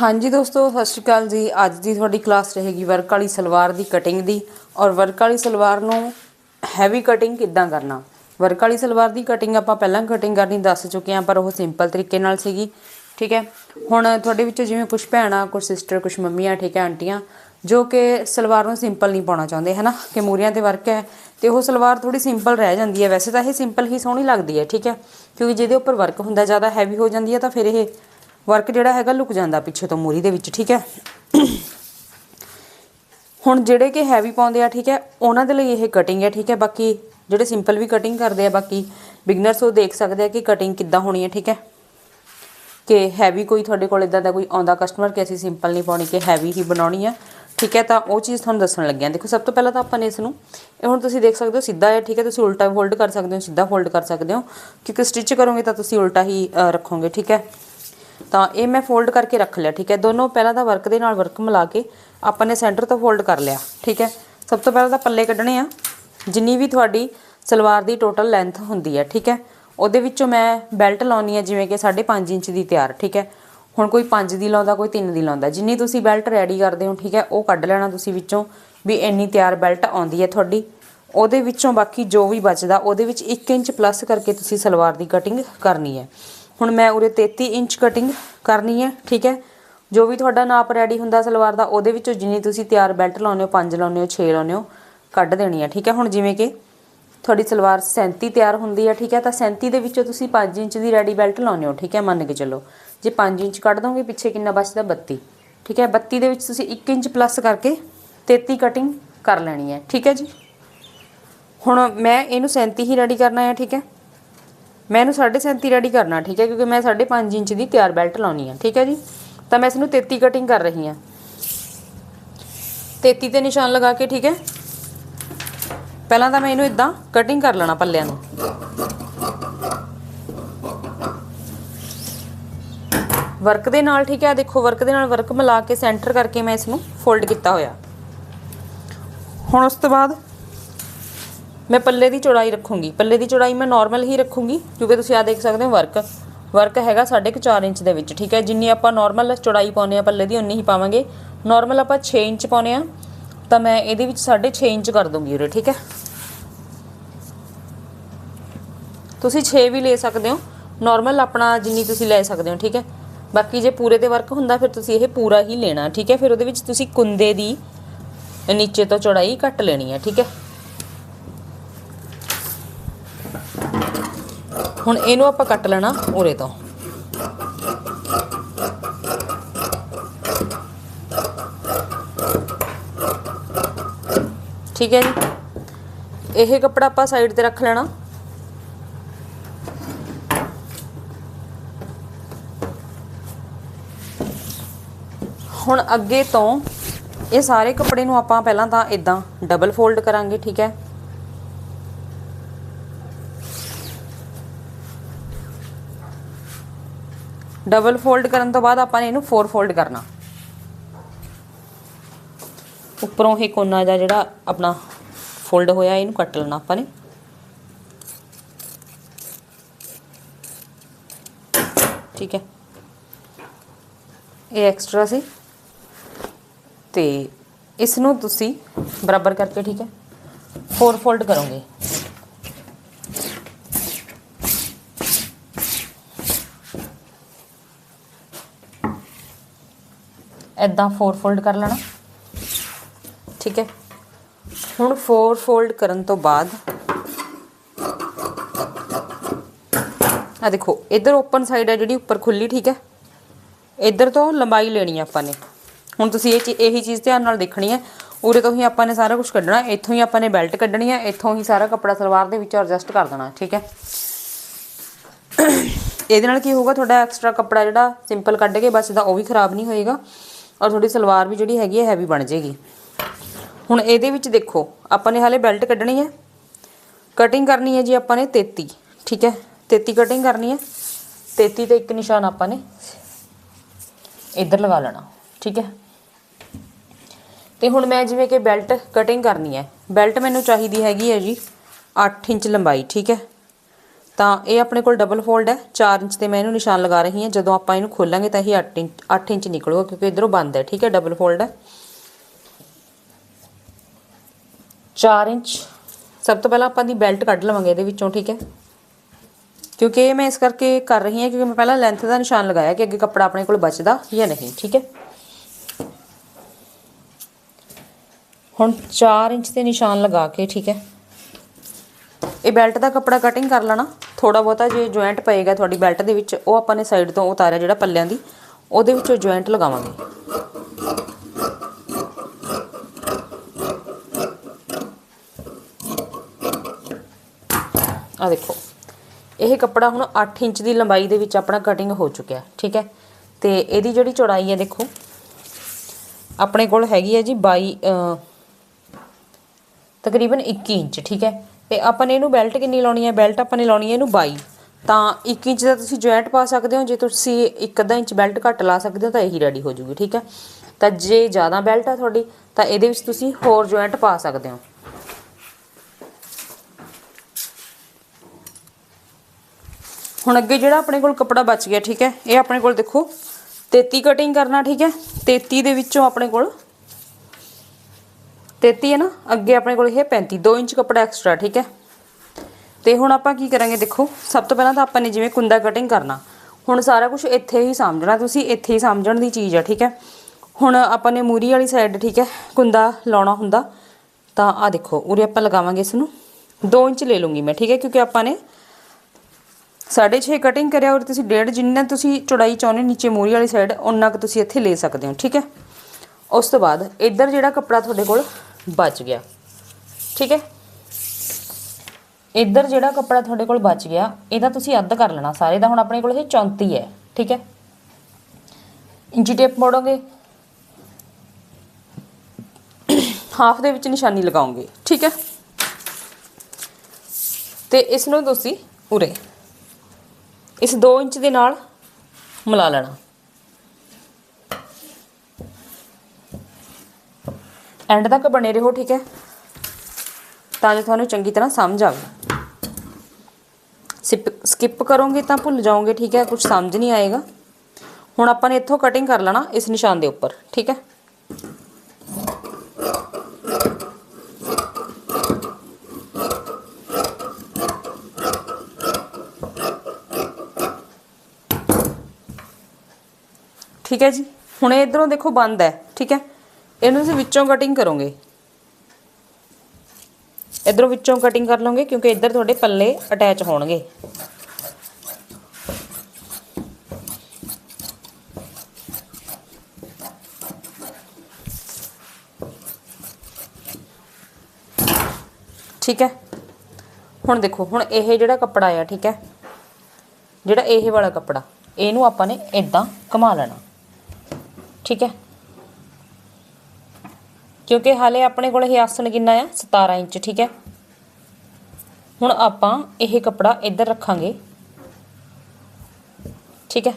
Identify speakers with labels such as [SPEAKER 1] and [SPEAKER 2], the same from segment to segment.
[SPEAKER 1] ਹਾਂਜੀ ਦੋਸਤੋ, ਸਤਿ ਸ਼੍ਰੀ ਅਕਾਲ ਜੀ। ਅੱਜ ਦੀ ਤੁਹਾਡੀ ਕਲਾਸ ਰਹੇਗੀ ਵਰਕ ਵਾਲੀ ਸਲਵਾਰ ਦੀ ਕਟਿੰਗ ਦੀ। ਔਰ ਵਰਕ ਵਾਲੀ ਸਲਵਾਰ ਨੂੰ ਹੈਵੀ ਕਟਿੰਗ ਕਿੱਦਾਂ ਕਰਨਾ? ਵਰਕ ਵਾਲੀ ਸਲਵਾਰ ਦੀ ਕਟਿੰਗ ਆਪਾਂ ਪਹਿਲਾਂ ਕਟਿੰਗ ਕਰਨੀ, ਦੱਸ ਚੁੱਕੇ ਹਾਂ, ਪਰ ਉਹ ਸਿੰਪਲ ਤਰੀਕੇ ਨਾਲ ਸੀਗੀ। ਠੀਕ ਹੈ? ਹੁਣ ਤੁਹਾਡੇ ਵਿੱਚੋਂ ਜਿਵੇਂ ਕੁਝ ਭੈਣਾਂ ਕੁਝ ਸਿਸਟਰ ਕੁਝ ਮੰਮੀਆਂ, ਠੀਕ ਹੈ, ਆਂਟੀਆਂ, ਜੋ ਕਿ ਸਲਵਾਰ ਨੂੰ ਸਿੰਪਲ ਨਹੀਂ ਪਾਉਣਾ ਚਾਹੁੰਦੇ, ਹਨਾ? ਕਿ ਮੂਰੀਆਂ ਤੇ ਵਰਕ ਹੈ, ਤੇ ਉਹ ਸਲਵਾਰ ਥੋੜੀ ਸਿੰਪਲ ਰਹਿ ਜਾਂਦੀ ਹੈ। ਵੈਸੇ ਤਾਂ ਇਹ ਸਿੰਪਲ ਹੀ ਸੋਹਣੀ ਲੱਗਦੀ ਹੈ, ਠੀਕ ਹੈ? ਕਿਉਂਕਿ ਜਿਹਦੇ ਉੱਪਰ ਵਰਕ ਹੁੰਦਾ, ਜ਼ਿਆਦਾ ਹੈਵੀ ਹੋ ਜਾਂਦੀ ਹੈ, ਤਾਂ ਫਿਰ ਇਹ ਵਰਕ ਜਿਹੜਾ ਹੈਗਾ ਲੁਕ ਜਾਂਦਾ ਪਿੱਛੇ ਤੋਂ ਮੂਰੀ ਦੇ ਵਿੱਚ, ਠੀਕ ਹੈ? ਹੁਣ ਜਿਹੜੇ ਕਿ ਹੈਵੀ ਪਾਉਂਦੇ ਆ, ਠੀਕ ਹੈ, ਉਹਨਾਂ ਦੇ ਲਈ ਇਹ ਕਟਿੰਗ ਹੈ, ਠੀਕ ਹੈ? ਬਾਕੀ ਜਿਹੜੇ ਸਿੰਪਲ ਵੀ ਕਟਿੰਗ ਕਰਦੇ ਆ, ਬਾਕੀ ਬਿਗਨਰਸ ਉਹ ਦੇਖ ਸਕਦੇ ਆ ਕਿ ਕਟਿੰਗ ਕਿੱਦਾਂ ਹੋਣੀ ਹੈ, ਠੀਕ ਹੈ? ਕਿ ਹੈਵੀ ਕੋਈ ਤੁਹਾਡੇ ਕੋਲ ਇਦਾਂ ਦਾ ਕੋਈ ਆਉਂਦਾ ਕਸਟਮਰ ਕਿ ਅਸੀਂ ਸਿੰਪਲ ਨਹੀਂ ਪਾਉਣੀ, ਕਿ ਹੈਵੀ ਹੀ ਬਣਾਉਣੀ ਹੈ ਠੀਕ ਹੈ? ਤਾਂ ਉਹ ਚੀਜ਼ ਤੁਹਾਨੂੰ ਦੱਸਣ ਲੱਗਿਆ ਦੇਖੋ, ਸਭ ਤੋਂ ਪਹਿਲਾਂ ਤਾਂ ਆਪਾਂ ਨੇ ਇਸ ਨੂੰ, ਇਹ ਹੁਣ ਤੁਸੀਂ ਦੇਖ ਸਕਦੇ ਹੋ ਸਿੱਧਾ ਹੈ ਠੀਕ ਹੈ? ਤੁਸੀਂ ਉਲਟਾ ਫੋਲਡ ਕਰ ਸਕਦੇ ਹੋ, ਸਿੱਧਾ ਫੋਲਡ ਕਰ ਸਕਦੇ ਹੋ। ਕਿਉਂਕਿ ਸਟਿਚ ਕਰੋਗੇ ਤਾਂ ਤੁਸੀਂ ਉਲਟਾ ਹੀ ਰੱਖੋਗੇ, ਠੀਕ ਹੈ? ਤਾਂ ਇਹ ਮੈਂ ਫੋਲਡ ਕਰਕੇ ਰੱਖ ਲਿਆ, ਠੀਕ ਹੈ? ਦੋਨੋਂ ਪਹਿਲਾਂ ਤਾਂ ਵਰਕ ਦੇ ਨਾਲ ਵਰਕ ਮਿਲਾ ਕੇ ਆਪਾਂ ਨੇ ਸੈਂਟਰ ਤੋਂ ਫੋਲਡ ਕਰ ਲਿਆ, ਠੀਕ ਹੈ? ਸਭ ਤੋਂ ਪਹਿਲਾਂ ਤਾਂ ਪੱਲੇ ਕੱਢਣੇ ਆ। ਜਿੰਨੀ ਵੀ ਤੁਹਾਡੀ ਸਲਵਾਰ ਦੀ ਟੋਟਲ ਲੈਂਥ ਹੁੰਦੀ ਹੈ, ਠੀਕ ਹੈ? ਉਹਦੇ ਵਿੱਚੋਂ ਮੈਂ ਬੈਲਟ ਲਾਉਣੀ ਹੈ, ਜਿਵੇਂ ਕਿ 5.5 ਇੰਚ ਦੀ ਤਿਆਰ, ਠੀਕ ਹੈ? ਹੁਣ ਕੋਈ 5 ਦੀ ਲਾਉਂਦਾ, ਕੋਈ 3 ਦੀ ਲਾਉਂਦਾ। ਜਿੰਨੀ ਤੁਸੀਂ ਬੈਲਟ ਰੈਡੀ ਕਰਦੇ ਹੋ, ਠੀਕ ਹੈ? ਉਹ ਕੱਢ ਲੈਣਾ ਤੁਸੀਂ ਵਿੱਚੋਂ ਵੀ ਇੰਨੀ ਤਿਆਰ ਬੈਲਟ ਆਉਂਦੀ ਹੈ ਤੁਹਾਡੀ। ਉਹਦੇ ਵਿੱਚੋਂ ਬਾਕੀ ਜੋ ਵੀ ਬਚਦਾ, ਉਹਦੇ ਵਿੱਚ 1 ਇੰਚ ਪਲੱਸ ਕਰਕੇ ਤੁਸੀਂ ਸਲਵਾਰ ਦੀ ਕਟਿੰਗ ਕਰਨੀ ਹੈ। ਹੁਣ ਮੈਂ ਉਰੇ 33 ਇੰਚ ਕਟਿੰਗ ਕਰਨੀ ਹੈ, ਠੀਕ ਹੈ? ਜੋ ਵੀ ਤੁਹਾਡਾ ਨਾਪ ਰੈਡੀ ਹੁੰਦਾ ਸਲਵਾਰ ਦਾ, ਉਹਦੇ ਵਿੱਚੋਂ ਜਿੰਨੀ ਤੁਸੀਂ ਤਿਆਰ ਬੈਲਟ ਲਾਉਂਦੇ ਹੋ 5 ਲਾਉਂਦੇ ਹੋ 6 ਲਾਉਂਦੇ ਹੋ, ਕੱਢ ਦੇਣੀ ਹੈ, ਠੀਕ ਹੈ? ਹੁਣ ਜਿਵੇਂ ਕਿ ਤੁਹਾਡੀ ਸਲਵਾਰ 37 ਤਿਆਰ ਹੁੰਦੀ ਹੈ, ਠੀਕ ਹੈ? ਤਾਂ 37 ਦੇ ਵਿੱਚੋਂ ਤੁਸੀਂ 5 ਇੰਚ ਦੀ ਰੈਡੀ ਬੈਲਟ ਲਾਉਂਦੇ ਹੋ, ਠੀਕ ਹੈ? ਮੰਨ ਕੇ ਚੱਲੋ। ਜੇ 5 ਇੰਚ ਕੱਢ ਦੋਗੇ, ਪਿੱਛੇ ਕਿੰਨਾ ਬਚਦਾ? 32 ਠੀਕ ਹੈ? 32 ਦੇ ਵਿੱਚ ਤੁਸੀਂ 1 ਇੰਚ ਪਲੱਸ ਕਰਕੇ 33 ਕਟਿੰਗ ਕਰ ਲੈਣੀ ਹੈ, ਠੀਕ ਹੈ ਜੀ? ਹੁਣ ਮੈਂ ਇਹਨੂੰ 37 ਹੀ ਰੈਡੀ ਕਰਨਾ ਹੈ, ਠੀਕ ਹੈ? ਮੈਂ ਇਹਨੂੰ 37.5 ਰੈਡੀ ਕਰਨਾ, ਠੀਕ ਹੈ? ਕਿਉਂਕਿ ਮੈਂ 5.5 ਇੰਚ ਦੀ ਤਿਆਰ ਬੈਲਟ ਲਾਉਣੀ ਹੈ ਠੀਕ ਹੈ ਜੀ? ਤਾਂ ਮੈਂ ਇਸ ਨੂੰ 33 ਕਟਿੰਗ ਕਰ ਰਹੀ ਹਾਂ। 33 ਤੇ ਨਿਸ਼ਾਨ ਲਗਾ ਕੇ, ਠੀਕ ਹੈ? ਪਹਿਲਾਂ ਤਾਂ ਮੈਂ ਇਹਨੂੰ ਇਦਾਂ ਕਟਿੰਗ ਕਰ ਲੈਣਾ ਪੱਲਿਆਂ ਨੂੰ। ਵਰਕ ਦੇ ਨਾਲ, ਠੀਕ ਹੈ? ਦੇਖੋ, ਵਰਕ ਦੇ ਨਾਲ ਵਰਕ ਮਿਲਾ ਕੇ ਸੈਂਟਰ ਕਰਕੇ ਮੈਂ ਇਸ ਨੂੰ ਫੋਲਡ ਕੀਤਾ ਹੋਇਆ। ਹੁਣ ਉਸ ਤੋਂ ਬਾਅਦ ਮੈਂ ਪੱਲੇ ਦੀ ਚੌੜਾਈ ਰੱਖੂੰਗੀ। ਪੱਲੇ ਦੀ ਚੌੜਾਈ ਮੈਂ ਨਾਰਮਲ ਹੀ ਰੱਖੂੰਗੀ, ਕਿਉਂਕਿ ਤੁਸੀਂ ਆ ਦੇਖ ਸਕਦੇ ਹੋ ਵਰਕ ਵਰਕ ਹੈਗਾ 4.5 ਇੰਚ ਦੇ ਵਿੱਚ, ਠੀਕ ਹੈ? ਜਿੰਨੀ ਆਪਾਂ ਨਾਰਮਲ ਚੌੜਾਈ ਪਾਉਨੇ ਆ ਪੱਲੇ ਦੀ ਉਨੀ ਹੀ ਪਾਵਾਂਗੇ। ਨਾਰਮਲ ਆਪਾਂ 6 ਇੰਚ ਪਾਉਨੇ ਆ ਤਾਂ ਮੈਂ ਇਹਦੇ ਵਿੱਚ 6.5 ਇੰਚ ਕਰ ਦੂੰਗੀ ਉਰੇ, ਠੀਕ ਹੈ? ਤੁਸੀਂ 6 ਵੀ ਲੈ ਸਕਦੇ ਹੋ। ਨਾਰਮਲ ਆਪਣਾ ਜਿੰਨੀ ਤੁਸੀਂ ਲੈ ਸਕਦੇ ਹੋ, ਠੀਕ ਹੈ? ਬਾਕੀ ਜੇ ਪੂਰੇ ਤੇ ਵਰਕ ਹੁੰਦਾ, ਫਿਰ ਤੁਸੀਂ ਇਹ ਪੂਰਾ ਹੀ ਲੈਣਾ, ਠੀਕ ਹੈ? ਫਿਰ ਉਹਦੇ ਵਿੱਚ ਤੁਸੀਂ ਕੁੰਦੇ ਦੀ ਨੀਚੇ ਤੋਂ ਚੌੜਾਈ ਕੱਟ ਲੈਣੀ ਹੈ, ਠੀਕ ਹੈ? ਹੁਣ ਇਹਨੂੰ ਆਪਾਂ ਕੱਟ ਲੈਣਾ ਉਰੇ ਤੋਂ। ਠੀਕ ਹੈ ਜੀ। ਇਹ ਕੱਪੜਾ ਆਪਾਂ ਸਾਈਡ ਤੇ ਰੱਖ ਲੈਣਾ। ਹੁਣ ਅੱਗੇ ਤੋਂ ਇਹ ਸਾਰੇ ਕੱਪੜੇ ਨੂੰ ਆਪਾਂ ਪਹਿਲਾਂ ਤਾਂ ਇਦਾਂ ਡਬਲ ਫੋਲਡ ਕਰਾਂਗੇ, ਠੀਕ ਹੈ। ਡਬਲ ਫੋਲਡ ਕਰਨ ਤੋਂ ਬਾਅਦ ਆਪਾਂ ਨੇ ਇਹਨੂੰ ਫੋਰ ਫੋਲਡ ਕਰਨਾ। ਉੱਪਰੋਂ ਇਹ ਕੋਨਾ ਦਾ ਜਿਹੜਾ ਆਪਣਾ ਫੋਲਡ ਹੋਇਆ, ਇਹਨੂੰ ਕੱਟ ਲੈਣਾ ਆਪਾਂ ਨੇ। ਠੀਕ ਹੈ। ਇਹ ਐਕਸਟਰਾ ਸੀ। ਤੇ ਇਸ ਨੂੰ ਤੁਸੀਂ ਬਰਾਬਰ ਕਰਕੇ ਠੀਕ ਹੈ, ਫੋਰ ਫੋਲਡ ਕਰੋਗੇ। ਐਦਾਂ ਫੋਰ ਫੋਲਡ ਕਰ ਲੈਣਾ। ਠੀਕ ਹੈ। ਹੁਣ ਫੋਰ ਫੋਲਡ ਕਰਨ ਤੋਂ ਬਾਅਦ ਆ ਦੇਖੋ, ਇਧਰ ਓਪਨ ਸਾਈਡ ਹੈ ਜਿਹੜੀ, ਉੱਪਰ ਖੁੱਲੀ, ਠੀਕ ਹੈ। ਇਧਰ ਤੋਂ ਲੰਬਾਈ ਲੈਣੀ ਹੈ ਆਪਾਂ ਨੇ। ਹੁਣ ਤੁਸੀਂ ਇਹ ਚੀ- ਇਹੀ ਚੀਜ਼ ਧਿਆਨ ਨਾਲ ਦੇਖਣੀ ਹੈ। ਉਰੇ ਤੋਂ ਹੀ ਆਪਾਂ ਨੇ ਸਾਰਾ ਕੁਝ ਕੱਢਣਾ, ਇੱਥੋਂ ਹੀ ਆਪਾਂ ਨੇ ਬੈਲਟ ਕੱਢਣੀ ਹੈ, ਇੱਥੋਂ ਹੀ ਸਾਰਾ ਕੱਪੜਾ ਸਲਵਾਰ ਦੇ ਵਿੱਚ ਐਡਜਸਟ ਕਰ ਦੇਣਾ, ਠੀਕ ਹੈ। ਇਹਦੇ ਨਾਲ ਕੀ ਹੋਊਗਾ, ਤੁਹਾਡਾ ਐਕਸਟਰਾ ਕੱਪੜਾ ਜਿਹੜਾ ਸਿੰਪਲ ਕੱਢ ਕੇ ਬਚਦਾ ਉਹ ਵੀ ਖਰਾਬ ਨਹੀਂ ਹੋਏਗਾ। ਔਰ ਤੁਹਾਡੀ ਸਲਵਾਰ ਵੀ ਜਿਹੜੀ ਹੈਗੀ ਹੈ ਹੈਵੀ ਬਣ ਜਾਏਗੀ। ਹੁਣ ਇਹਦੇ ਵਿੱਚ ਦੇਖੋ, ਆਪਾਂ ਨੇ ਹਾਲੇ ਬੈਲਟ ਕੱਢਣੀ ਹੈ। ਕਟਿੰਗ ਕਰਨੀ ਹੈ ਜੀ ਆਪਾਂ ਨੇ 33 ਠੀਕ ਹੈ? 33 ਕਟਿੰਗ ਕਰਨੀ ਹੈ। 33 ਤੇ ਇੱਕ ਨਿਸ਼ਾਨ ਆਪਾਂ ਨੇ ਇੱਧਰ ਲਗਾ ਲੈਣਾ, ਠੀਕ ਹੈ? ਤੇ ਹੁਣ ਮੈਂ ਜਿਵੇਂ ਕਿ ਬੈਲਟ ਕਟਿੰਗ ਕਰਨੀ ਹੈ। ਬੈਲਟ ਮੈਨੂੰ ਚਾਹੀਦੀ ਹੈਗੀ ਹੈ ਜੀ 8 ਇੰਚ ਲੰਬਾਈ, ਠੀਕ ਹੈ? ਤਾਂ ਇਹ ਆਪਣੇ ਕੋਲ ਡਬਲ ਫੋਲਡ ਹੈ। 4 ਇੰਚ ਤੇ ਮੈਂ ਇਹਨੂੰ ਨਿਸ਼ਾਨ ਲਗਾ ਰਹੀ ਹਾਂ। ਜਦੋਂ ਆਪਾਂ ਇਹਨੂੰ ਖੋਲਾਂਗੇ ਤਾਂ ਇਹ 8 ਇੰਚ 8 ਇੰਚ ਨਿਕਲੂਗਾ ਕਿਉਂਕਿ ਇਧਰੋਂ ਬੰਦ ਹੈ। ਠੀਕ ਹੈ ਡਬਲ ਫੋਲਡ ਹੈ। 4 ਇੰਚ। ਸਭ ਤੋਂ ਪਹਿਲਾਂ ਆਪਾਂ ਦੀ ਬੈਲਟ ਕੱਢ ਲਵਾਂਗੇ ਇਹਦੇ ਵਿੱਚੋਂ, ਠੀਕ ਹੈ। ਕਿਉਂਕਿ ਇਹ ਮੈਂ ਇਸ ਕਰਕੇ ਕਰ ਰਹੀ ਹਾਂ ਕਿਉਂਕਿ ਮੈਂ ਪਹਿਲਾਂ ਲੈਂਥ ਦਾ ਨਿਸ਼ਾਨ ਲਗਾਇਆ ਕਿ ਅੱਗੇ ਕੱਪੜਾ ਆਪਣੇ ਕੋਲ ਬਚਦਾ ਜਾਂ ਨਹੀਂ, ਠੀਕ ਹੈ। ਹੁਣ 4 ਇੰਚ ਤੇ ਨਿਸ਼ਾਨ ਲਗਾ ਕੇ, ਠੀਕ ਹੈ। ਇਹ ਬੈਲਟ ਦਾ ਕੱਪੜਾ ਕਟਿੰਗ ਕਰ ਲੈਣਾ। ਥੋੜਾ ਬਹੁਤਾ ਜੇ ਜੁਆਇੰਟ ਪਏਗਾ ਤੁਹਾਡੀ ਬੈਲਟ ਦੇ ਵਿੱਚ, ਉਹ ਆਪਾਂ ਨੇ ਸਾਈਡ ਤੋਂ ਉਤਾਰਿਆ ਜਿਹੜਾ ਪੱਲਿਆਂ ਦੀ, ਉਹਦੇ ਵਿੱਚੋਂ ਜੁਆਇੰਟ ਲਗਾਵਾਂਗੇ। ਆ ਦੇਖੋ, ਇਹ ਕੱਪੜਾ ਹੁਣ 8 ਇੰਚ ਦੀ ਲੰਬਾਈ ਦੇ ਵਿੱਚ ਆਪਣਾ ਕਟਿੰਗ ਹੋ ਚੁੱਕਿਆ, ਠੀਕ ਹੈ? ਤੇ ਇਹਦੀ ਜਿਹੜੀ ਚੌੜਾਈ ਹੈ ਦੇਖੋ, ਆਪਣੇ ਕੋਲ ਹੈਗੀ ਹੈ ਜੀ 22 ਤਕਰੀਬਨ 21 ਇੰਚ, ਠੀਕ ਹੈ? ਤੇ ਆਪਾਂ ਨੇ ਇਹਨੂੰ ਬੈਲਟ ਕਿੰਨੀ ਲਾਉਣੀ ਹੈ? ਬੈਲਟ ਆਪਾਂ ਨੇ ਲਾਉਣੀ ਹੈ ਇਹਨੂੰ 22 ਤਾਂ 1 ਇੰਚ ਦਾ ਤੁਸੀਂ ਜੁਆਇੰਟ ਪਾ ਸਕਦੇ ਹੋ। ਜੇ ਤੁਸੀਂ ਇੱਕ ਅੱਧਾ ਇੰਚ ਬੈਲਟ ਘੱਟ ਲਾ ਸਕਦੇ ਹੋ, ਤਾਂ ਇਹੀ ਰੈਡੀ ਹੋ ਜੂਗੀ, ਠੀਕ ਹੈ? ਤਾਂ ਜੇ ਜ਼ਿਆਦਾ ਬੈਲਟ ਆ ਤੁਹਾਡੀ, ਤਾਂ ਇਹਦੇ ਵਿੱਚ ਤੁਸੀਂ ਹੋਰ ਜੁਆਇੰਟ ਪਾ ਸਕਦੇ ਹੋ। ਹੁਣ ਅੱਗੇ ਜਿਹੜਾ ਆਪਣੇ ਕੋਲ ਕੱਪੜਾ ਬਚ ਗਿਆ, ਠੀਕ ਹੈ? ਇਹ ਆਪਣੇ ਕੋਲ ਦੇਖੋ। 33 ਕਟਿੰਗ ਕਰਨਾ, ਠੀਕ ਹੈ? 33 ਦੇ ਵਿੱਚੋਂ ਆਪਣੇ ਕੋਲ 33 ਹੈ ਨਾ, ਅੱਗੇ ਆਪਣੇ ਕੋਲ ਇਹ 35 2 ਇੰਚ ਕੱਪੜਾ ਐਕਸਟਰਾ ਠੀਕ ਹੈ। ਤੇ ਹੁਣ ਆਪਾਂ ਕੀ ਕਰਾਂਗੇ ਦੇਖੋ, ਸਭ ਤੋਂ ਪਹਿਲਾਂ ਤਾਂ ਆਪਾਂ ਨੇ ਜਿਵੇਂ ਕੁੰਦਾ ਕਟਿੰਗ ਕਰਨਾ, ਹੁਣ ਸਾਰਾ ਕੁਝ ਇੱਥੇ ਹੀ ਸਮਝਣਾ ਤੁਸੀਂ ਇੱਥੇ ਹੀ ਸਮਝਣ ਦੀ ਚੀਜ਼ ਹੈ ਠੀਕ ਹੈ। ਹੁਣ ਆਪਾਂ ਨੇ ਮੂਰੀ ਵਾਲੀ ਸਾਈਡ ਠੀਕ ਹੈ ਕੁੰਦਾ ਲਾਉਣਾ ਹੁੰਦਾ, ਤਾਂ ਆ ਦੇਖੋ, ਉਰੇ ਆਪਾਂ ਲਗਾਵਾਂਗੇ ਇਸ ਨੂੰ 2 ਇੰਚ ਲੈ ਲੂੰਗੀ ਮੈਂ, ਠੀਕ ਹੈ, ਕਿਉਂਕਿ ਆਪਾਂ ਨੇ 6.5 ਕਟਿੰਗ ਕਰਿਆ, ਔਰ ਤੁਸੀਂ ਡੇਢ ਜਿੰਨਾ ਤੁਸੀਂ ਚੌੜਾਈ ਚਾਹੁੰਦੇ ਨੀਚੇ ਮੂਰੀ ਵਾਲੀ ਸਾਈਡ ਉਹਨਾਂ ਕੁ ਤੁਸੀਂ ਇੱਥੇ ਲੈ ਸਕਦੇ ਹੋ, ਠੀਕ ਹੈ। ਉਸ ਤੋਂ ਬਾਅਦ ਇੱਧਰ ਜਿਹੜਾ ਕੱਪੜਾ ਤੁਹਾਡੇ ਕੋਲ ਬਚ ਗਿਆ। ਠੀਕ ਹੈ? ਇੱਧਰ ਜਿਹੜਾ ਕੱਪੜਾ ਤੁਹਾਡੇ ਕੋਲ ਬਚ ਗਿਆ, ਇਹਦਾ ਤੁਸੀਂ ਅੱਧ ਕਰ ਲੈਣਾ। ਸਾਰੇ ਦਾ ਹੁਣ ਆਪਣੇ ਕੋਲ ਇਹ 34 ਹੈ। ਠੀਕ ਹੈ? ਇੰਚੀ ਟੇਪ ਮੋੜੋਗੇ? ਹਾਫ ਦੇ ਵਿੱਚ ਨਿਸ਼ਾਨੀ ਲਗਾਓਗੇ। ਠੀਕ ਹੈ? ਤੇ ਇਸ ਨੂੰ ਤੁਸੀਂ ਉਰੇ, ਇਸ 2 ਇੰਚ ਦੇ ਨਾਲ ਮਿਲਾ ਲੈਣਾ। ਐਂਡ ਤੱਕ ਬਣੇ ਰਹੋ ਠੀਕ ਹੈ ਤਾਂ ਜੋ ਤੁਹਾਨੂੰ ਚੰਗੀ ਤਰ੍ਹਾਂ ਸਮਝ ਆਵੇ ਸਕਿਪ ਕਰੋਗੇ ਤਾਂ ਭੁੱਲ ਜਾਓਗੇ ਠੀਕ ਹੈ ਕੁਝ ਸਮਝ ਨਹੀਂ ਆਏਗਾ ਹੁਣ ਆਪਾਂ ਨੇ ਇੱਥੋਂ ਕਟਿੰਗ ਕਰ ਲੈਣਾ ਇਸ ਨਿਸ਼ਾਨ ਦੇ ਉੱਪਰ ਠੀਕ ਹੈ ਠੀਕ ਹੈ ਜੀ ਹੁਣ ਇਹ ਇਧਰੋਂ ਦੇਖੋ ਬੰਦ ਹੈ ਠੀਕ ਹੈ ਇਹਨੂੰ ਅਸੀਂ ਵਿੱਚੋਂ ਕਟਿੰਗ ਕਰੋਗੇ। ਇਧਰੋਂ ਵਿੱਚੋਂ ਕਟਿੰਗ ਕਰ ਲਓਗੇ ਕਿਉਂਕਿ ਇੱਧਰ ਤੁਹਾਡੇ ਪੱਲੇ ਅਟੈਚ ਹੋਣਗੇ। ਠੀਕ ਹੈ? ਹੁਣ ਦੇਖੋ, ਹੁਣ ਇਹ ਜਿਹੜਾ ਕੱਪੜਾ ਆ, ਠੀਕ ਹੈ? ਜਿਹੜਾ ਇਹ ਵਾਲਾ ਕੱਪੜਾ, ਇਹਨੂੰ ਆਪਾਂ ਨੇ ਇਦਾਂ ਘੁਮਾ ਲੈਣਾ। ਠੀਕ ਹੈ? ਕਿਉਂਕਿ ਹਾਲੇ ਆਪਣੇ ਕੋਲ ਇਹ ਆਸਣ ਕਿੰਨਾ ਆ? 17 ਇੰਚ, ਠੀਕ ਹੈ? ਹੁਣ ਆਪਾਂ ਇਹ ਕੱਪੜਾ ਇੱਧਰ ਰੱਖਾਂਗੇ। ਠੀਕ ਹੈ?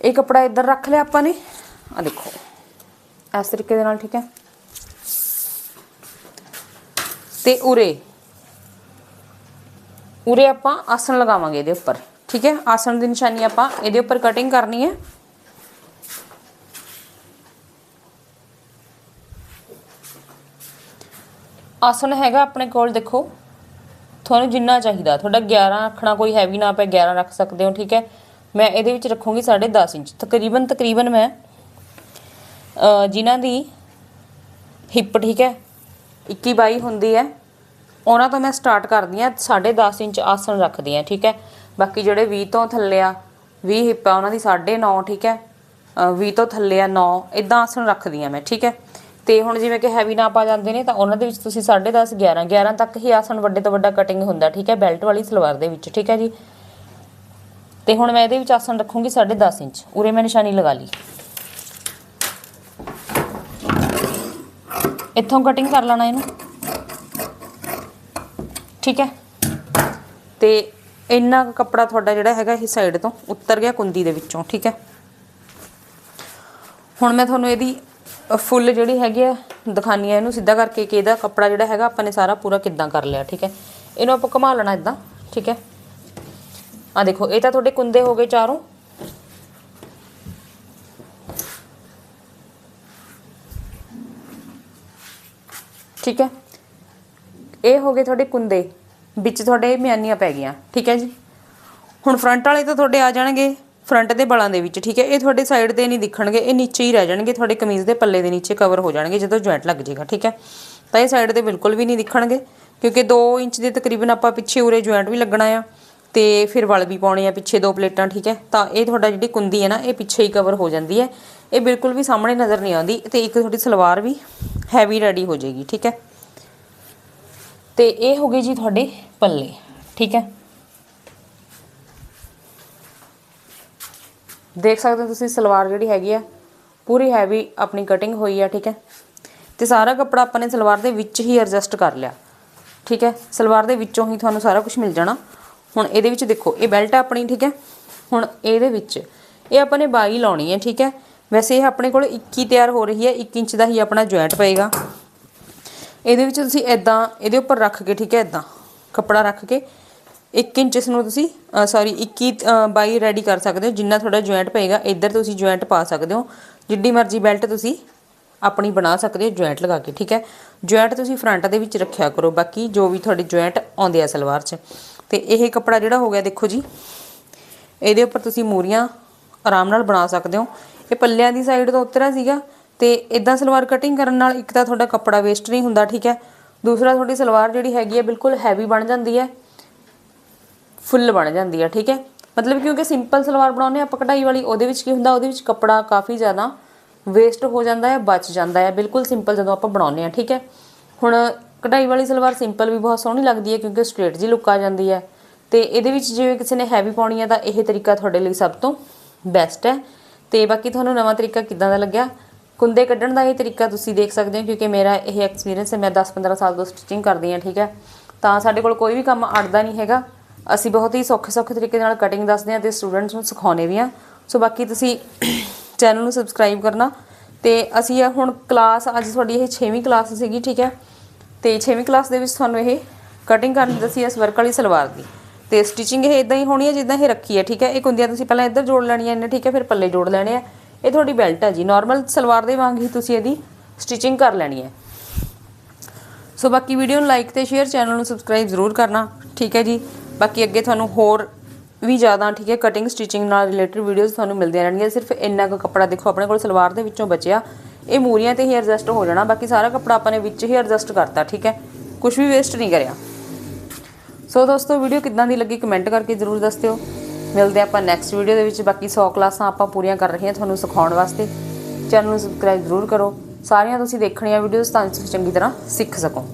[SPEAKER 1] ਇਹ ਕੱਪੜਾ ਇੱਧਰ ਰੱਖ ਲਿਆ ਆਪਾਂ ਨੇ। ਆ ਦੇਖੋ, ਇਸ ਤਰੀਕੇ ਦੇ ਨਾਲ, ਠੀਕ ਹੈ? ਤੇ ਉਰੇ ਉਰੇ ਆਪਾਂ ਆਸਣ ਲਗਾਵਾਂਗੇ ਇਹਦੇ ਉੱਪਰ, ਠੀਕ ਹੈ? ਆਸਣ ਦੀ ਨਿਸ਼ਾਨੀ ਆਪਾਂ ਇਹਦੇ ਉੱਪਰ ਕਟਿੰਗ ਕਰਨੀ ਹੈ। ਆਸਣ ਹੈਗਾ ਆਪਣੇ ਕੋਲ ਦੇਖੋ। ਤੁਹਾਨੂੰ ਜਿੰਨਾ ਚਾਹੀਦਾ ਤੁਹਾਡਾ 11 ਰੱਖਣਾ ਕੋਈ ਹੈਵੀ ਨਾ ਪਏ 11 ਰੱਖ ਸਕਦੇ ਹੋ ਠੀਕ ਹੈ? ਮੈਂ ਇਹਦੇ ਵਿੱਚ ਰੱਖੂੰਗੀ 10.5 ਇੰਚ। ਤਕਰੀਬਨ ਤਕਰੀਬਨ ਮੈਂ ਅ, ਜਿਨ੍ਹਾਂ ਦੀ ਹਿੱਪ ਠੀਕ ਹੈ 21 ਬਾਈ ਹੁੰਦੀ ਹੈ ਉਹਨਾਂ ਤੋਂ ਮੈਂ ਸਟਾਰਟ ਕਰਦੀ ਆ 10.5 ਇੰਚ ਆਸਣ ਰੱਖਦੀ ਆ ਠੀਕ ਹੈ? ਬਾਕੀ ਜਿਹੜੇ 20 ਤੋਂ ਥੱਲੇ ਆ 20 ਹਿੱਪ ਆ ਉਹਨਾਂ ਦੀ 9.5 ਠੀਕ ਹੈ? ਅ, 20 ਤੋਂ ਥੱਲੇ ਆ 9 ਇਦਾਂ ਆਸਣ ਰੱਖਦੀ ਆ ਮੈਂ ਠੀਕ ਹੈ? ਤੇ ਹੁਣ ਜਿਵੇਂ ਕਿ ਹੈਵੀ ਨਾਪ ਆ ਜਾਂਦੇ ਨੇ ਤਾਂ ਉਹਨਾਂ ਦੇ ਵਿੱਚ ਤੁਸੀਂ 10.5 11 11 ਤੱਕ ਹੀ ਆਸਣ ਵੱਡੇ ਤੋਂ ਵੱਡਾ ਕਟਿੰਗ ਹੁੰਦਾ, ਠੀਕ ਹੈ? ਬੈਲਟ ਵਾਲੀ ਸਲਵਾਰ ਦੇ ਵਿੱਚ, ਠੀਕ ਹੈ ਜੀ? ਤੇ ਹੁਣ ਮੈਂ ਇਹਦੇ ਵਿੱਚ ਆਸਣ ਰੱਖੂੰਗੀ 10.5 ਇੰਚ। ਉਰੇ ਮੈਂ ਨਿਸ਼ਾਨੀ ਲਗਾ ਲਈ। ਇੱਥੋਂ ਕਟਿੰਗ ਕਰ ਲੈਣਾ ਇਹਨੂੰ। ਠੀਕ ਹੈ? ਤੇ ਇੰਨਾ ਕੱਪੜਾ ਤੁਹਾਡਾ ਜਿਹੜਾ ਹੈਗਾ ਇਹ ਸਾਈਡ ਤੋਂ ਉੱਤਰ ਗਿਆ ਕੁੰਦੀ ਦੇ ਵਿੱਚੋਂ, ਠੀਕ ਹੈ? ਹੁਣ ਮੈਂ ਤੁਹਾਨੂੰ ਇਹਦੀ ਫੁੱਲ ਜਿਹੜੀ ਹੈਗੀ ਆ ਦਿਖਾਨੀ ਆ ਇਹਨੂੰ, ਸਿੱਧਾ ਕਰਕੇ ਕਿ ਇਹਦਾ ਕੱਪੜਾ ਜਿਹੜਾ ਹੈਗਾ, ਆਪਾਂ ਨੇ ਸਾਰਾ ਪੂਰਾ ਕਿੱਦਾਂ ਕਰ ਲਿਆ, ਠੀਕ ਹੈ? ਇਹਨੂੰ ਆਪਾਂ ਘੁਮਾ ਲੈਣਾ ਇਦਾਂ ਠੀਕ ਹੈ? ਆ ਦੇਖੋ, ਇਹ ਤਾਂ ਤੁਹਾਡੇ ਕੁੰਦੇ ਹੋ ਗਏ ਚਾਰੋਂ। ਠੀਕ ਹੈ? ਇਹ ਹੋ ਗਏ ਤੁਹਾਡੇ ਕੁੰਦੇ, ਵਿੱਚ ਤੁਹਾਡੇ ਮਿਆਨੀਆਂ ਪੈ ਗਈਆਂ, ਠੀਕ ਹੈ ਜੀ? ਹੁਣ ਫਰੰਟ ਵਾਲੇ ਤਾਂ ਤੁਹਾਡੇ ਆ ਜਾਣਗੇ। ਫਰੰਟ ਦੇ ਬਲਾਂ ਦੇ ਵਿੱਚ, ਠੀਕ ਹੈ? ਇਹ ਤੁਹਾਡੇ ਸਾਈਡ ਤੇ ਨਹੀਂ ਦਿਖਣਗੇ, ਇਹ ਨੀਚੇ ਹੀ ਰਹਿ ਜਾਣਗੇ, ਤੁਹਾਡੇ ਕਮੀਜ਼ ਦੇ ਪੱਲੇ ਦੇ ਨੀਚੇ ਕਵਰ ਹੋ ਜਾਣਗੇ ਜਦੋਂ ਜੁਆਇੰਟ ਲੱਗ ਜਾਏਗਾ, ਠੀਕ ਹੈ? ਤਾਂ ਇਹ ਸਾਈਡ ਤੇ ਬਿਲਕੁਲ ਵੀ ਨਹੀਂ ਦਿਖਣਗੇ, ਕਿਉਂਕਿ 2 ਇੰਚ ਦੇ ਤਕਰੀਬਨ ਆਪਾਂ ਪਿੱਛੇ ਉਰੇ ਜੁਆਇੰਟ ਵੀ ਲੱਗਣਾ ਆ ਤੇ ਫਿਰ ਵਲ ਵੀ ਪਾਉਣੇ ਆ ਪਿੱਛੇ ਦੋ ਪਲੇਟਾਂ, ਠੀਕ ਹੈ? ਤਾਂ ਇਹ ਤੁਹਾਡਾ ਜਿਹੜੀ ਕੁੰਦੀ ਹੈ ਨਾ, ਇਹ ਪਿੱਛੇ ਹੀ ਕਵਰ ਹੋ ਜਾਂਦੀ ਹੈ। ਇਹ ਬਿਲਕੁਲ ਵੀ ਸਾਹਮਣੇ ਨਜ਼ਰ ਨਹੀਂ ਆਉਂਦੀ ਤੇ ਇੱਕ ਤੁਹਾਡੀ ਸਲਵਾਰ ਵੀ ਹੈਵੀ ਰੈਡੀ ਹੋ ਜਾਏਗੀ, ਠੀਕ ਹੈ? ਤੇ ਇਹ ਹੋ ਗਏ ਜੀ ਤੁਹਾਡੇ ਪੱਲੇ, ਠੀਕ ਹੈ? ਦੇਖ ਸਕਦੇ ਹੋ ਤੁਸੀਂ, ਸਲਵਾਰ ਜਿਹੜੀ ਹੈਗੀ ਆ, ਪੂਰੀ ਹੈਵੀ ਆਪਣੀ ਕਟਿੰਗ ਹੋਈ ਆ, ਠੀਕ ਹੈ? ਤੇ ਸਾਰਾ ਕੱਪੜਾ ਆਪਾਂ ਨੇ ਸਲਵਾਰ ਦੇ ਵਿੱਚ ਹੀ ਐਡਜਸਟ ਕਰ ਲਿਆ, ਠੀਕ ਹੈ? ਸਲਵਾਰ ਦੇ ਵਿੱਚੋਂ ਹੀ ਤੁਹਾਨੂੰ ਸਾਰਾ ਕੁਝ ਮਿਲ ਜਾਣਾ। ਹੁਣ ਇਹਦੇ ਵਿੱਚ ਦੇਖੋ, ਇਹ ਬੈਲਟ ਆ ਆਪਣੀ, ਠੀਕ ਹੈ? ਹੁਣ ਇਹਦੇ ਵਿੱਚ ਇਹ ਆਪਾਂ ਨੇ 22 ਲਾਉਣੀ ਹੈ, ਠੀਕ ਹੈ? ਵੈਸੇ ਇਹ ਆਪਣੇ ਕੋਲ 21 ਤਿਆਰ ਹੋ ਰਹੀ ਹੈ 1 ਇੰਚ ਦਾ ਹੀ ਆਪਣਾ ਜੁਆਇੰਟ ਪਏਗਾ। ਇਹਦੇ ਵਿੱਚ ਤੁਸੀਂ ਐਦਾਂ ਇਹਦੇ ਉੱਪਰ ਰੱਖ ਕੇ, ਠੀਕ ਹੈ? ਐਦਾਂ ਕੱਪੜਾ ਰੱਖ ਕੇ 1 ਇੰਚ ਇਸ ਨੂੰ ਤੁਸੀਂ ਸੌਰੀ 21 ਅ, 22 ਰੈਡੀ ਕਰ ਸਕਦੇ ਹੋ ਜਿੰਨਾ ਤੁਹਾਡਾ ਜੁਆਇੰਟ ਪਏਗਾ ਇੱਧਰ ਤੁਸੀਂ ਜੁਆਇੰਟ ਪਾ ਸਕਦੇ ਹੋ। ਜਿੱਡੀ ਮਰਜ਼ੀ ਬੈਲਟ ਤੁਸੀਂ ਆਪਣੀ ਬਣਾ ਸਕਦੇ ਹੋ ਜੁਆਇੰਟ ਲਗਾ ਕੇ ਠੀਕ ਹੈ? ਜੁਆਇੰਟ ਤੁਸੀਂ ਫਰੰਟ ਦੇ ਵਿੱਚ ਰੱਖਿਆ ਕਰੋ ਬਾਕੀ ਜੋ ਵੀ ਤੁਹਾਡੇ ਜੁਆਇੰਟ ਆਉਂਦੇ ਆ ਸਲਵਾਰ 'ਚ। ਤੇ ਇਹ ਕੱਪੜਾ ਜਿਹੜਾ ਹੋ ਗਿਆ ਦੇਖੋ ਜੀ ਇਹਦੇ ਉੱਪਰ ਤੁਸੀਂ ਮੂਰੀਆਂ ਆਰਾਮ ਨਾਲ ਬਣਾ ਸਕਦੇ ਹੋ। ਇਹ ਪੱਲਿਆਂ ਦੀ ਸਾਈਡ ਤੋਂ ਉਤਰਿਆ ਸੀਗਾ ਤੇ ਇਦਾਂ ਸਲਵਾਰ ਕਟਿੰਗ ਕਰਨ ਨਾਲ ਇੱਕ ਤਾਂ ਤੁਹਾਡਾ ਕੱਪੜਾ ਵੇਸਟ ਨਹੀਂ ਹੁੰਦਾ ਠੀਕ ਹੈ? ਦੂਸਰਾ ਤੁਹਾਡੀ ਸਲਵਾਰ ਜਿਹੜੀ ਹੈਗੀ ਹੈ ਬਿਲਕੁਲ ਹੈਵੀ ਬਣ ਜਾਂਦੀ ਹੈ। ਫੁੱਲ ਬਣ ਜਾਂਦੀ ਹੈ ਠੀਕ ਹੈ? ਮਤਲਬ ਕਿਉਂਕਿ ਸਿੰਪਲ ਸਲਵਾਰ ਬਣਾਉਂਦੇ ਆਪਾਂ ਕਢਾਈ ਵਾਲੀ, ਉਹਦੇ ਵਿੱਚ ਕੀ ਹੁੰਦਾ, ਉਹਦੇ ਵਿੱਚ ਕੱਪੜਾ ਕਾਫੀ ਜ਼ਿਆਦਾ ਵੇਸਟ ਹੋ ਜਾਂਦਾ ਹੈ ਬਚ ਜਾਂਦਾ ਹੈ ਬਿਲਕੁਲ ਸਿੰਪਲ ਜਦੋਂ ਆਪਾਂ ਬਣਾਉਂਦੇ ਆ ਠੀਕ ਹੈ? ਹੁਣ ਕਢਾਈ ਵਾਲੀ ਸਲਵਾਰ ਸਿੰਪਲ ਵੀ ਬਹੁਤ ਸੋਹਣੀ ਲੱਗਦੀ ਹੈ ਕਿਉਂਕਿ ਸਟ੍ਰੇਟ ਜੀ ਲੁੱਕ ਆ ਜਾਂਦੀ ਹੈ। ਤੇ ਇਹਦੇ ਵਿੱਚ ਜਿਵੇਂ ਕਿਸੇ ਨੇ ਹੈਵੀ ਪਾਉਣੀ ਹੈ, ਤਾਂ ਇਹ ਤਰੀਕਾ ਤੁਹਾਡੇ ਲਈ ਸਭ ਤੋਂ ਬੈਸਟ ਹੈ। ਤੇ ਬਾਕੀ ਤੁਹਾਨੂੰ ਨਵਾਂ ਤਰੀਕਾ ਕਿੱਦਾਂ ਦਾ ਲੱਗਿਆ? ਕੁੰਦੇ ਕੱਢਣ ਦਾ ਇਹ ਤਰੀਕਾ ਤੁਸੀਂ ਦੇਖ ਸਕਦੇ ਹੋ, ਕਿਉਂਕਿ ਮੇਰਾ ਇਹ ਐਕਸਪੀਰੀਅੰਸ ਹੈ, ਮੈਂ 10-15 ਸਾਲ ਤੋਂ ਸਟਿਚਿੰਗ ਕਰਦੀ ਹਾਂ, ਠੀਕ ਹੈ? ਤਾਂ ਸਾਡੇ ਕੋਲ ਕੋਈ ਵੀ ਕੰਮ ਅੜਦਾ ਨਹੀਂ ਹੈਗਾ। ਅਸੀਂ ਬਹੁਤ ਹੀ ਸੌਖੇ ਸੌਖੇ ਤਰੀਕੇ ਨਾਲ ਕਟਿੰਗ ਦੱਸਦੇ ਹਾਂ ਤੇ ਸਟੂਡੈਂਟਸ ਨੂੰ ਸਿਖਾਉਂਦੇ ਵੀ ਹਾਂ। ਸੋ ਬਾਕੀ ਤੁਸੀਂ ਚੈਨਲ ਨੂੰ ਸਬਸਕ੍ਰਾਈਬ ਕਰਨਾ ਤੇ ਅਸੀਂ ਇਹ ਹੁਣ ਕਲਾਸ ਅੱਜ ਤੁਹਾਡੀ ਇਹ 6ਵੀਂ ਕਲਾਸ ਸੀਗੀ, ਠੀਕ ਹੈ? ਤੇ 6ਵੀਂ ਕਲਾਸ ਦੇ ਵਿੱਚ ਤੁਹਾਨੂੰ ਇਹ ਕਟਿੰਗ ਕਰਨੀ ਦੱਸੀ ਇਸ ਵਰਕ ਵਾਲੀ ਸਲਵਾਰ ਦੀ। ਤੇ ਸਟਿਚਿੰਗ ਇਹ ਇਦਾਂ ਹੀ ਹੋਣੀ ਹੈ ਜਿੱਦਾਂ ਇਹ ਰੱਖੀ ਹੈ, ਠੀਕ ਹੈ? ਇਹ ਕੁੰਦੀਆਂ ਤੁਸੀਂ ਪਹਿਲਾਂ ਇੱਧਰ ਜੋੜ ਲੈਣੀਆਂ ਨੇ ਠੀਕ ਹੈ? ਫਿਰ ਪੱਲੇ ਜੋੜ ਲੈਣੇ ਆ। ਇਹ ਤੁਹਾਡੀ ਬੈਲਟ ਹੈ ਜੀ। ਨਾਰਮਲ ਸਲਵਾਰ ਦੇ ਵਾਂਗ ਹੀ ਤੁਸੀਂ ਇਹਦੀ ਸਟਿਚਿੰਗ ਕਰ ਲੈਣੀ ਹੈ। ਸੋ ਬਾਕੀ ਵੀਡੀਓ ਨੂੰ ਲਾਈਕ ਤੇ ਸ਼ੇਅਰ ਚੈਨਲ ਨੂੰ ਸਬਸਕ੍ਰਾਈਬ ਜ਼ਰੂਰ ਕਰਨਾ, ਠੀਕ ਹੈ ਜੀ? ਬਾਕੀ ਅੱਗੇ ਤੁਹਾਨੂੰ ਹੋਰ ਵੀ ਜ਼ਿਆਦਾ, ਠੀਕ ਹੈ ਕਟਿੰਗ ਸਟਿਚਿੰਗ ਨਾਲ ਰਿਲੇਟਡ ਵੀਡੀਓਜ਼ ਤੁਹਾਨੂੰ ਮਿਲਦੀਆਂ ਰਹਿਣਗੀਆਂ। ਸਿਰਫ ਇੰਨਾ ਕੁ ਕੱਪੜਾ ਦੇਖੋ, ਆਪਣੇ ਕੋਲ ਸਲਵਾਰ ਦੇ ਵਿੱਚੋਂ ਬਚਿਆ। ਇਹ ਮੂਰੀਆਂ ਤੇ ਹੀ ਐਡਜਸਟ ਹੋ ਜਾਣਾ। ਬਾਕੀ ਸਾਰਾ ਕੱਪੜਾ ਆਪਾਂ ਨੇ ਵਿੱਚ ਹੀ ਐਡਜਸਟ ਕਰਤਾ, ਠੀਕ ਹੈ। ਕੁਝ ਵੀ ਵੇਸਟ ਨਹੀਂ ਕਰਿਆ। ਸੋ ਦੋਸਤੋ ਵੀਡੀਓ ਕਿੱਦਾਂ ਦੀ ਲੱਗੀ ਕਮੈਂਟ ਕਰਕੇ ਜ਼ਰੂਰ ਦੱਸ ਦਿਓ ਮਿਲਦੇ ਆਪਾਂ ਨੈਕਸਟ ਵੀਡੀਓ ਦੇ ਵਿੱਚ। ਬਾਕੀ 100 ਕਲਾਸਾਂ ਆਪਾਂ ਪੂਰੀਆਂ ਕਰ ਰਹੇ ਹਾਂ ਤੁਹਾਨੂੰ ਸਿਖਾਉਣ ਵਾਸਤੇ। ਚੈਨਲ ਨੂੰ ਸਬਸਕ੍ਰਾਈਬ ਜ਼ਰੂਰ ਕਰੋ। ਸਾਰੀਆਂ ਤੁਸੀਂ ਦੇਖਣੀਆਂ ਵੀਡੀਓਜ਼ ਤਾਂ ਤੁਸੀਂ ਚੰਗੀ ਤਰ੍ਹਾਂ ਸਿੱਖ ਸਕੋ।